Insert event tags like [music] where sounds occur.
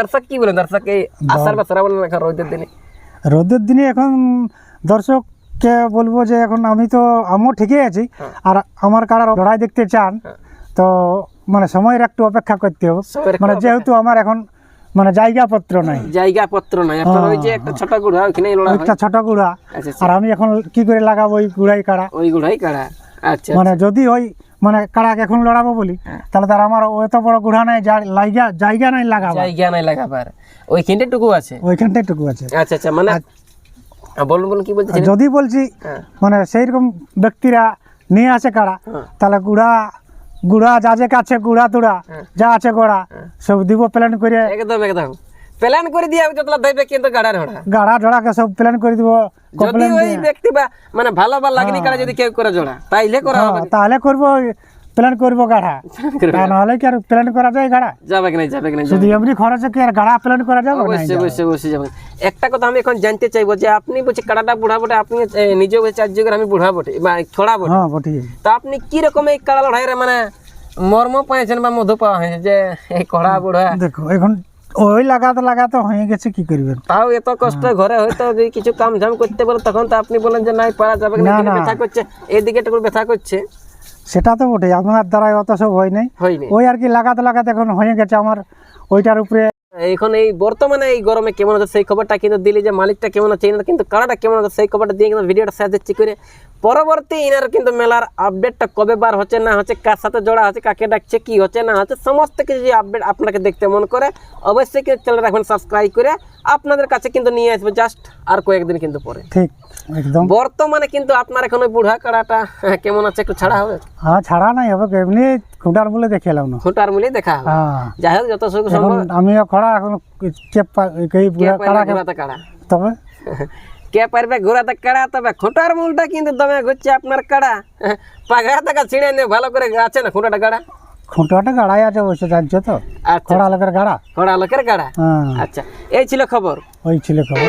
দর্শক কি বলেন দর্শক এই আষাঢ় বা শ্রাবণ এখন রোদের দিনে? রোদের দিনে এখন দর্শককে বলব যে এখন আমি তো আমিও ঠিকই আছি। আর আমার কারার লড়াই দেখতে চান তো মানে সময়ের একটু অপেক্ষা করতে হবে। মানে যেহেতু আমার এখন মানে জায়গাপত্র নাই। জায়গা পত্র নাই। আপনার ওই যে একটা ছোট গুড়া ওইখানে লড়া হয়। একটা ছোট গুড়া। আচ্ছা আর আমি এখন কি করে লাগাবো ওই গুড়াই কাড়া? ওই গুড়াই কাড়া। আচ্ছা মানে যদি ওই মানে কাড়াকে এখন লড়াবো বলি তাহলে তার আমার এত বড় গুড়া নাই লাইগা জায়গা নাই লাগাবো জায়গা নাই লাগাবার। ওইখানটা টুকু আছে? ওইখানটাই টুকু আছে। আচ্ছা আচ্ছা মানে হ্যাঁ, বলুন বলুন কি বলছেন যদি বলছি হ্যাঁ। মানে সেই রকম ব্যক্তিরা নিয়ে আসে কাড়া হ্যাঁ। তাহলে গুড়া গুড়া যা যে কাছে গুড়া তুড়া যা আছে গোড়া সব দিব প্ল্যান করে। একদম একদম। প্ল্যান করে দিয়ে যতলা দেবে কিন্তু গাড়ার ঘোড়া গাড়া ঢোড়াকে সব প্ল্যান করে দিব যদি ওই ব্যক্তি বা মানে ভালো বা লাগনি কাড়া যদি কেউ করে জোড়া তাইলে করা হবে হ্যাঁ, তাহলে করব প্ল্যান করব গাড়া। তা নাহলে কি আর প্ল্যান করা যায় গাড়া? যাবে কি না যাবে কি না শুধু এমনি খরচে কি আর গাড়া প্ল্যান করা যাবে অবশ্যই অবশ্যই অবশ্যই যাবেন একটা কথা আমি এখন জানতে চাইব যে আপনি বলছে কাড়াটা বুড়া বটে আপনি এ, নিজেও বলছে চার যুগের আমি বুড়া বটে বা ছড়া বটে। হ্যাঁ বটি। তো আপনি কি রকম এই কাড়া লড়াইরে মানে মর্ম পাইছেন বা মধু পাওয়া হয়েছে যে এই কড়া বুড়া। দেখো এখন ওই লাগাতে লাগাতে হয়ে গেছে কি করবেন? তাও এত কষ্ট ঘরে হয়তো যদি কিছু কাম ঝাম করতে বলে তখন তো আপনি বলেন যে নাই পারা যাবে না ব্যথা করছে এইদিকে একটু ব্যথা করছে। সেটা তো বটে আমার দ্বারাই অত সব হয় নাই। ওই আর কি লাগাতে লাগাতে এখন হয়ে গেছে আমার ওইটার উপরে এখন এই বর্তমানে এই গরমে কেমন আছে সেই খবরটা কিন্তু দিলি যে মালিকটা কেমন আছে এনার কিন্তু কাড়াটা কেমন আছে সেই খবরটা দিয়ে কিন্তু ভিডিওটা শেষ দিচ্ছি করে। পরবর্তী এনার কিন্তু মেলার আপডেটটা কবে বার হচ্ছে না হচ্ছে কার সাথে জোড়া হচ্ছে কাকে ডাকছে কি হচ্ছে না হচ্ছে সমস্ত কিছু যে আপডেট আপনাকে দেখতে মন করে অবশ্যই কিন্তু চ্যানেল রাখবেন সাবস্ক্রাইব করে আপনাদের কাছে কিন্তু নিয়ে আসবে জাস্ট আর কয়েকদিন কিন্তু পরে। ঠিক একদম। বর্তমানে কিন্তু আপনার এখন ওই বুড়া কাড়াটা হ্যাঁ, কেমন আছে একটু ছাড়া হবে? হ্যাঁ ছাড়া নাই হবে এমনি খুঁটার বলে দেখে এলাম না। খুঁটার মিলিয়ে দেখা হবে। হ্যাঁ। যাই হোক যত সম্ভব আমিও খড়া এখন কে কে কাড়া পারবে ঘোরাতে কাড়া। তবে? [laughs] কে পারবে ঘোরাতে কাড়া তবে খুঁটার মূলটা কিন্তু দমে ঘুরছে আপনার কাড়া। [laughs] পাগড়া টাকা ছিঁড়ে নিয়ে ভালো করে আছে না খুঁটাটা কাড়া? খুঁটাটা গাড়াই আছে অবশ্য জানছো তো? আচ্ছা। খড়া লোকের গাড়া খোড়া লোকের কাড়া? হ্যাঁ। আচ্ছা এই ছিল খবর। ওই ছিল খবর।